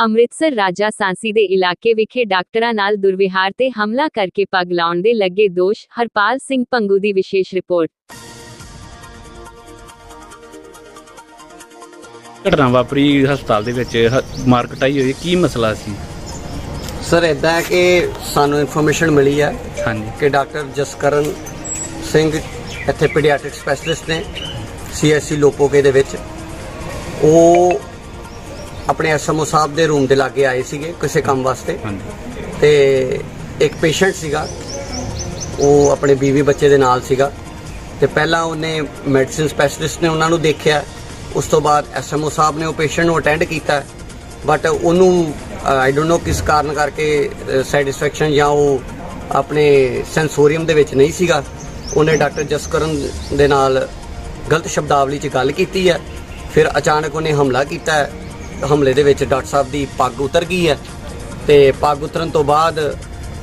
ਅੰਮ੍ਰਿਤਸਰ ਰਾਜਾ ਸਾਂਸੀ ਦੇ ਇਲਾਕੇ ਵਿਖੇ ਡਾਕਟਰਾਂ ਨਾਲ ਦੁਰਵਿਹਾਰ ਤੇ ਹਮਲਾ ਕਰਕੇ ਪੱਗ ਲਾਉਣ ਦੇ ਲੱਗੇ ਦੋਸ਼ ਹਰਪਾਲ ਸਿੰਘ ਪੰਗੂ ਦੀ ਵਿਸ਼ੇਸ਼ ਰਿਪੋਰਟ। ਘਟਨਾ ਵਾਪਰੀ ਹਸਪਤਾਲ ਦੇ ਵਿੱਚ ਹ- ਮਾਰ ਕਟਾਈ ਹੋਈ ਕੀ ਮਸਲਾ ਸੀ? ਸਰ ਇਦਾਂ ਹੈ ਕਿ ਸਾਨੂੰ ਇਨਫੋਰਮੇਸ਼ਨ ਮਿਲੀ ਹੈ ਹਾਂਜੀ। ਕਿ ਡਾਕਟਰ ਜਸਕਰਨ ਸਿੰਘ ਇੱਥੇ ਪੀਡੀਆਟ੍ਰਿਕ ਸਪੈਸ਼ਲਿਸਟ ਨੇ ਸੀਐਸਸੀ ਲੋਪੋਕੇ ਦੇ ਵਿੱਚ। ਉਹ ਆਪਣੇ ਐਸਐਮਓ ਸਾਹਿਬ ਦੇ ਰੂਮ ਦੇ ਲਾਗੇ ਆਏ ਸੀਗੇ ਕਿਸੇ ਕੰਮ ਵਾਸਤੇ। ਤੇ ਇੱਕ ਪੇਸ਼ੈਂਟ ਸੀਗਾ ਉਹ ਆਪਣੇ ਬੀਵੀ ਬੱਚੇ ਦੇ ਨਾਲ ਸੀਗਾ। ਤੇ ਪਹਿਲਾਂ ਉਹਨੇ ਮੈਡੀਸਿਨ ਸਪੈਸ਼ਲਿਸਟ ਨੇ ਉਹਨਾਂ ਨੂੰ ਦੇਖਿਆ। ਉਸ ਤੋਂ ਬਾਅਦ ਐਸਐਮਓ ਸਾਹਿਬ ਨੇ ਉਹ ਪੇਸ਼ੈਂਟ ਨੂੰ ਅਟੈਂਡ ਕੀਤਾ। ਬਟ ਉਹਨੂੰ ਆਈ ਡੋਨਟ ਨੋ ਕਿਸ ਕਾਰਨ ਕਰਕੇ ਸੈਟੀਸਫੈਕਸ਼ਨ ਜਾਂ ਉਹ ਆਪਣੇ ਸੈਂਸੋਰੀਅਮ ਦੇ ਵਿੱਚ ਨਹੀਂ ਸੀਗਾ। ਉਹਨੇ ਡਾਕਟਰ ਜਸਕਰਨ ਦੇ ਨਾਲ ਗਲਤ ਸ਼ਬਦਾਵਲੀ 'ਚ ਗੱਲ ਕੀਤੀ ਹੈ। ਫਿਰ ਅਚਾਨਕ ਉਹਨੇ ਹਮਲਾ ਕੀਤਾ। ਹੈ ਹਮਲੇ ਦੇ ਵਿੱਚ ਡਾਕਟਰ ਸਾਹਿਬ ਦੀ ਪੱਗ ਉਤਰ ਗਈ ਹੈ ਤੇ ਪੱਗ ਉਤਰਨ ਤੋਂ ਬਾਅਦ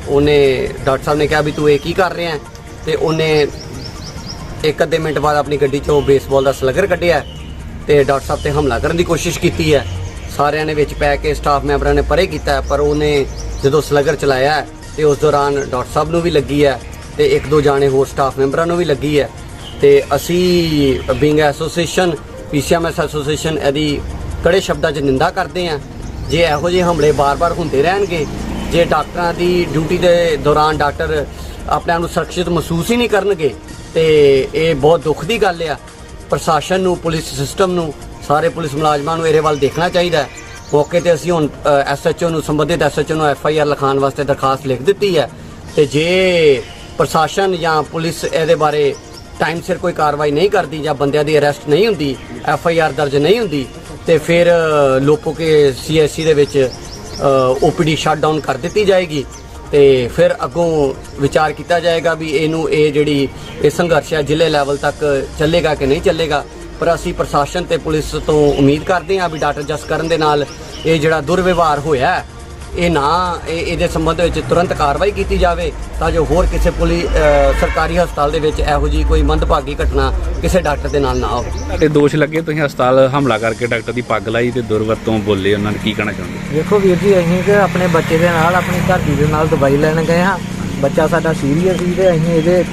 ਉਹਨੇ ਡਾਕਟਰ ਸਾਹਿਬ ਨੇ ਕਿਹਾ ਵੀ ਤੂੰ ਇਹ ਕੀ ਕਰ ਰਿਹਾ ਹੈ? ਤੇ ਉਹਨੇ ਇੱਕ ਅੱਧੇ ਮਿੰਟ ਬਾਅਦ ਆਪਣੀ ਗੱਡੀ ਚੋਂ ਬੇਸਬਾਲ ਦਾ ਸਲਗਰ ਕੱਢਿਆ ਤੇ ਡਾਕਟਰ ਸਾਹਿਬ ਤੇ ਹਮਲਾ ਕਰਨ ਦੀ ਕੋਸ਼ਿਸ਼ ਕੀਤੀ ਹੈ ਸਾਰਿਆਂ ਨੇ ਵਿੱਚ ਪੈ ਕੇ ਸਟਾਫ ਮੈਂਬਰਾਂ ਨੇ ਪਰੇ ਕੀਤਾ ਪਰ ਉਹਨੇ ਜਦੋਂ ਸਲਗਰ ਚਲਾਇਆ ਹੈ, ਤੇ ਉਸ ਦੌਰਾਨ ਡਾਕਟਰ ਸਾਹਿਬ ਨੂੰ ਵੀ ਲੱਗੀ ਹੈ ਤੇ ਇੱਕ ਦੋ ਜਾਣੇ ਹੋਰ ਸਟਾਫ ਮੈਂਬਰਾਂ ਨੂੰ ਵੀ ਲੱਗੀ ਹੈ ਤੇ ਅਸੀਂ ਬਿੰਗ ਐਸੋਸੀਏਸ਼ਨ ਪੀਸੀਐਮਐਸ ਐਸੋਸੀਏਸ਼ਨ ਇਹਦੀ ਕੜੇ ਸ਼ਬਦਾਂ 'ਚ ਨਿੰਦਾ ਕਰਦੇ ਹਾਂ ਜੇ ਇਹੋ ਜਿਹੇ ਹਮਲੇ ਬਾਰ-ਬਾਰ ਹੁੰਦੇ ਰਹਿਣਗੇ, ਜੇ ਡਾਕਟਰਾਂ ਦੀ ਡਿਊਟੀ ਦੇ ਦੌਰਾਨ ਡਾਕਟਰ ਆਪਣੇ ਆਪ ਨੂੰ ਸੁਰੱਖਿਅਤ ਮਹਿਸੂਸ ਹੀ ਨਹੀਂ ਕਰਨਗੇ, ਤੇ ਇਹ ਬਹੁਤ ਦੁੱਖ ਦੀ ਗੱਲ ਆ। ਪ੍ਰਸ਼ਾਸਨ ਨੂੰ, ਪੁਲਿਸ ਸਿਸਟਮ ਨੂੰ, ਸਾਰੇ ਪੁਲਿਸ ਮੁਲਾਜ਼ਮਾਂ ਨੂੰ ਇਹਦੇ ਵੱਲ ਦੇਖਣਾ ਚਾਹੀਦਾ ਮੌਕੇ ਤੇ ਅਸੀਂ ਹੁਣ ਐਸਐਚਓ ਨੂੰ, ਸੰਬੰਧਿਤ ਐਸਐਚਓ ਨੂੰ ਐਫਆਈਆਰ ਲਿਖਾਉਣ ਵਾਸਤੇ ਦਰਖਾਸਤ ਲਿਖ ਦਿੱਤੀ ਹੈ। ਤੇ ਜੇ ਪ੍ਰਸ਼ਾਸਨ ਜਾਂ ਪੁਲਿਸ ਇਹਦੇ ਬਾਰੇ ਟਾਈਮ ਸਿਰ ਕੋਈ ਕਾਰਵਾਈ ਨਹੀਂ ਕਰਦੀ ਜਾਂ ਬੰਦਿਆਂ ਦੀ ਅਰੈਸਟ ਨਹੀਂ ਹੁੰਦੀ, ਐਫ ਆਈ ਆਰ ਦਰਜ ਨਹੀਂ ਹੁੰਦੀ ਤੇ ਫਿਰ ਲੋਪੋ ਕੇ ਸੀ ਐਸ ਸੀ ਦੇ ਵਿੱਚ ਓਪੀਡੀ ਸ਼ਟ ਡਾਊਨ ਕਰ ਦਿੱਤੀ ਜਾਏਗੀ ਤੇ ਫਿਰ ਅੱਗੋਂ ਵਿਚਾਰ ਕੀਤਾ ਜਾਏਗਾ ਵੀ ਇਹਨੂੰ ਇਹ ਜਿਹੜੀ, ਇਹ ਸੰਘਰਸ਼ ਹੈ ਜ਼ਿਲ੍ਹੇ ਲੈਵਲ ਤੱਕ ਚੱਲੇਗਾ ਕਿ ਨਹੀਂ ਚੱਲੇਗਾ। ਪਰ ਅਸੀਂ ਪ੍ਰਸ਼ਾਸਨ ਤੇ ਪੁਲਿਸ ਤੋਂ ਉਮੀਦ ਕਰਦੇ ਹਾਂ ਵੀ ਡਾਕਟਰ ਜਸਕਰਨ ਦੇ ਨਾਲ ਇਹ ਜਿਹੜਾ ਦੁਰਵਿਵਹਾਰ ਹੋਇਆ ਇਹ ਨਾ ਇਹ ਇਹਦੇ ਸੰਬੰਧ ਵਿੱਚ ਤੁਰੰਤ ਕਾਰਵਾਈ ਕੀਤੀ ਜਾਵੇ ਤਾਂ ਜੋ ਹੋਰ ਕਿਸੇ ਪੁਲਿਸ ਸਰਕਾਰੀ ਹਸਪਤਾਲ ਦੇ ਵਿੱਚ ਇਹੋ ਜੀ ਕੋਈ ਮੰਦਭਾਗੀ ਘਟਨਾ ਕਿਸੇ ਡਾਕਟਰ ਦੇ ਨਾਲ ਨਾ ਹੋਵੇ। ਤੁਹਾਡੇ ਦੋਸ਼ ਲੱਗੇ? ਤੁਸੀਂ ਹਸਪਤਾਲ ਹਮਲਾ ਕਰਕੇ ਡਾਕਟਰ ਦੀ ਪੱਗ ਲਾਈ ਤੇ ਦੁਰਵਰਤੋਂ ਬੋਲੇ ਉਹਨਾਂ ਨੇ ਕੀ ਕਹਿਣਾ ਚਾਹੁੰਦੇ? ਵੇਖੋ ਵੀਰ ਜੀ ਅਸੀਂ ਕਿ ਆਪਣੇ ਬੱਚੇ ਦੇ ਨਾਲ ਆਪਣੀ ਘਰਦੀ ਦੇ ਨਾਲ ਦਵਾਈ ਲੈਣ ਗਏ ਹਾਂ। ਬੱਚਾ ਸਾਡਾ ਸੀਰੀਅਸ ਸੀ ਤੇ ਅਸੀਂ ਇਹਦੇ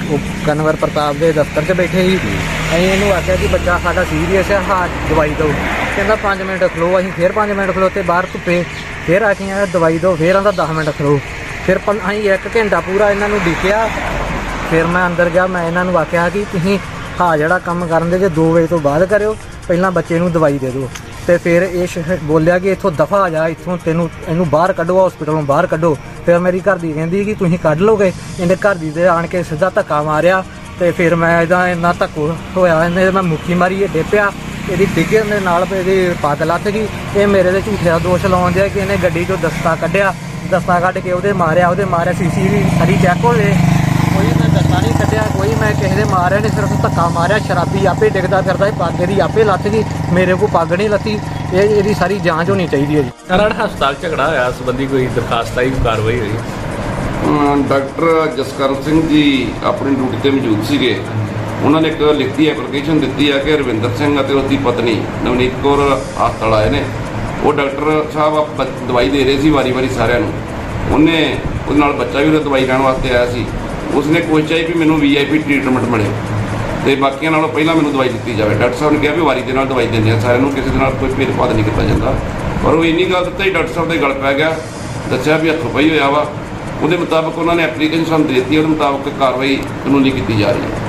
ਕਨਵਰ ਪ੍ਰਤਾਪ ਦੇ ਦਫ਼ਤਰ 'ਚ ਬੈਠੇ ਸੀ। ਅਸੀਂ ਇਹਨੂੰ ਆਖਿਆ ਕਿ ਬੱਚਾ ਸਾਡਾ ਸੀਰੀਅਸ ਹੈ ਹਾਂ ਦਵਾਈ ਦਿਓ। ਕਹਿੰਦਾ 5 ਮਿੰਟ ਖਲੋ ਅਸੀਂ ਫਿਰ 5 ਮਿੰਟ ਖਲੋਤੇ ਬਾਹਰ ਧੁੱਪੇ ਫਿਰ ਆ ਕੇ ਦਵਾਈ ਦਿਓ ਫਿਰ ਆਂਦਾ 10 ਮਿੰਟ ਖਲੋ। ਫਿਰ ਅਸੀਂ ਇੱਕ ਘੰਟਾ ਪੂਰਾ ਇਹਨਾਂ ਨੂੰ ਡਿੱਕਿਆ ਫਿਰ ਮੈਂ ਅੰਦਰ ਗਿਆ ਮੈਂ ਇਹਨਾਂ ਨੂੰ ਆਖਿਆ ਕਿ ਤੁਸੀਂ ਹਾਂ ਜਿਹੜਾ ਕੰਮ ਕਰਨ ਦੇ ਜੇ 2 ਵਜੇ ਤੋਂ ਬਾਅਦ ਕਰਿਓ ਪਹਿਲਾਂ ਬੱਚੇ ਨੂੰ ਦਵਾਈ ਦੇ ਦਿਓ। ਤੇ ਫਿਰ ਇਹ ਸ਼- ਬੋਲਿਆ ਕਿ ਇੱਥੋਂ ਦਫਾ ਆ ਜਾ, ਇੱਥੋਂ ਤੈਨੂੰ, ਇਹਨੂੰ ਬਾਹਰ ਕੱਢੋ ਹਸਪੀਟਲੋਂ ਬਾਹਰ ਕੱਢੋ। ਫਿਰ ਮੇਰੀ ਘਰ ਦੀ ਕਹਿੰਦੀ ਕਿ ਤੁਸੀਂ ਕੱਢ ਲੋਗੇ ਇਹਨੇ ਘਰ ਦੀ ਦੇ ਆਣ ਕੇ ਸਿੱਧਾ ਧੱਕਾ ਮਾਰਿਆ ਤੇ ਫਿਰ ਮੈਂ ਇਹਦਾ ਇੰਨਾ ਧੱਕੋ ਹੋਇਆ, ਇਹਨੇ ਮੈਂ ਮੁੱਕੀ ਮਾਰੀ, ਇਹ ਡੇਪਿਆ, ਇਹਦੀ ਡਿੱਗਣ ਦੇ ਨਾਲ ਇਹਦੀ ਪੱਗ ਲੱਥ ਗਈ। ਇਹ ਮੇਰੇ ਦੇ ਝੂਠੇ ਦਾ ਦੋਸ਼ ਲਾਉਣ ਦਿਆ ਕਿ ਇਹਨੇ ਗੱਡੀ ਚੋਂ ਦਸਤਾ ਕੱਢਿਆ। ਦਸਤਾ ਕੱਢ ਕੇ ਉਹਦੇ ਮਾਰਿਆ ਉਹਦੇ ਮਾਰਿਆ ਸੀਸੀ ਵੀ ਸਾਰੀ ਚੈੱਕ ਹੋਵੇ ਕੋਈ ਮੈਂ ਦਸਤਾ ਨਹੀਂ ਕੱਢਿਆ। ਦੇ ਮਾਰਿਆ ਨਹੀਂ ਸਿਰਫ ਧੱਕਾ ਮਾਰਿਆ ਸ਼ਰਾਬੀ ਆਪੇ ਡਿੱਗਦਾ ਫਿਰਦਾ ਇਹ ਪੱਗ ਇਹਦੀ ਆਪੇ ਲੱਥ ਗਈ ਮੇਰੇ ਕੋਲ ਪੱਗ ਨਹੀਂ ਲੱਥੀ ਇਹ ਇਹਦੀ ਸਾਰੀ ਜਾਂਚ ਹੋਣੀ ਚਾਹੀਦੀ ਹੈ ਜੀ। ਸਰਾੜ ਹਸਪਤਾਲ ਝਗੜਾ ਹੋਇਆ ਸੰਬੰਧੀ ਕੋਈ ਦਰਖਾਸਤ ਆਈ ਕਾਰਵਾਈ ਹੋਈ? ਡਾਕਟਰ ਜਸਕਰਨ ਸਿੰਘ ਜੀ ਆਪਣੀ ਡਿਊਟੀ ਤੇ ਮੌਜੂਦ ਸੀਗੇ। ਉਹਨਾਂ ਨੇ ਇੱਕ ਲਿਖਤੀ ਐਪਲੀਕੇਸ਼ਨ ਦਿੱਤੀ ਹੈ ਕਿ ਰਵਿੰਦਰ ਸਿੰਘ ਅਤੇ ਉਸ ਦੀ ਪਤਨੀ ਨਵਨੀਤ ਕੌਰ ਹਸਪਤਾਲ ਆਏ ਨੇ। ਉਹ ਡਾਕਟਰ ਸਾਹਿਬ ਆਪ ਦਵਾਈ ਦੇ ਰਹੇ ਸੀ ਵਾਰੀ-ਵਾਰੀ ਸਾਰਿਆਂ ਨੂੰ। ਉਹਨੇ ਉਹਦੇ ਨਾਲ ਬੱਚਾ ਵੀ ਉਹਦਾ ਦਵਾਈ ਲੈਣ ਵਾਸਤੇ ਆਇਆ ਸੀ। ਉਸਨੇ ਕੋਸ਼ਿਸ਼ ਚਾਹੀ ਵੀ ਮੈਨੂੰ ਵੀਆਈਪੀ ਟ੍ਰੀਟਮੈਂਟ ਮਿਲੇ। ਤੇ ਬਾਕੀਆਂ ਨਾਲੋਂ ਪਹਿਲਾਂ ਮੈਨੂੰ ਦਵਾਈ ਦਿੱਤੀ ਜਾਵੇ। ਡਾਕਟਰ ਸਾਹਿਬ ਨੇ ਕਿਹਾ ਵੀ ਵਾਰੀ ਦੇ ਨਾਲ ਦਵਾਈ ਦਿੰਦੇ ਆ। ਸਾਰਿਆਂ ਨੂੰ ਕਿਸੇ ਦੇ ਨਾਲ ਕੋਈ ਭੇਦਭਾਵ ਨਹੀਂ ਕੀਤਾ ਜਾਂਦਾ। ਪਰ ਉਹ ਇੰਨੀ ਗੱਲ ਦਿੱਤਾ ਹੀ ਡਾਕਟਰ ਸਾਹਿਬ ਦੇ ਗਲ ਪੈ ਗਿਆ। ਦੱਸਿਆ ਵੀ ਹੱਥੋਂ ਪਈ ਹੋਇਆ ਵਾ। ਉਹਦੇ ਮੁਤਾਬਕ ਉਹਨਾਂ ਨੇ ਐਪਲੀਕੇਸ਼ਨ ਸਾਨੂੰ ਦਿੱਤੀ। ਉਹਦੇ ਮੁਤਾਬਕ ਕਾਰਵਾਈ ਕਾਨੂੰਨੀ ਕੀਤੀ ਜਾ ਰਹੀ ਹੈ।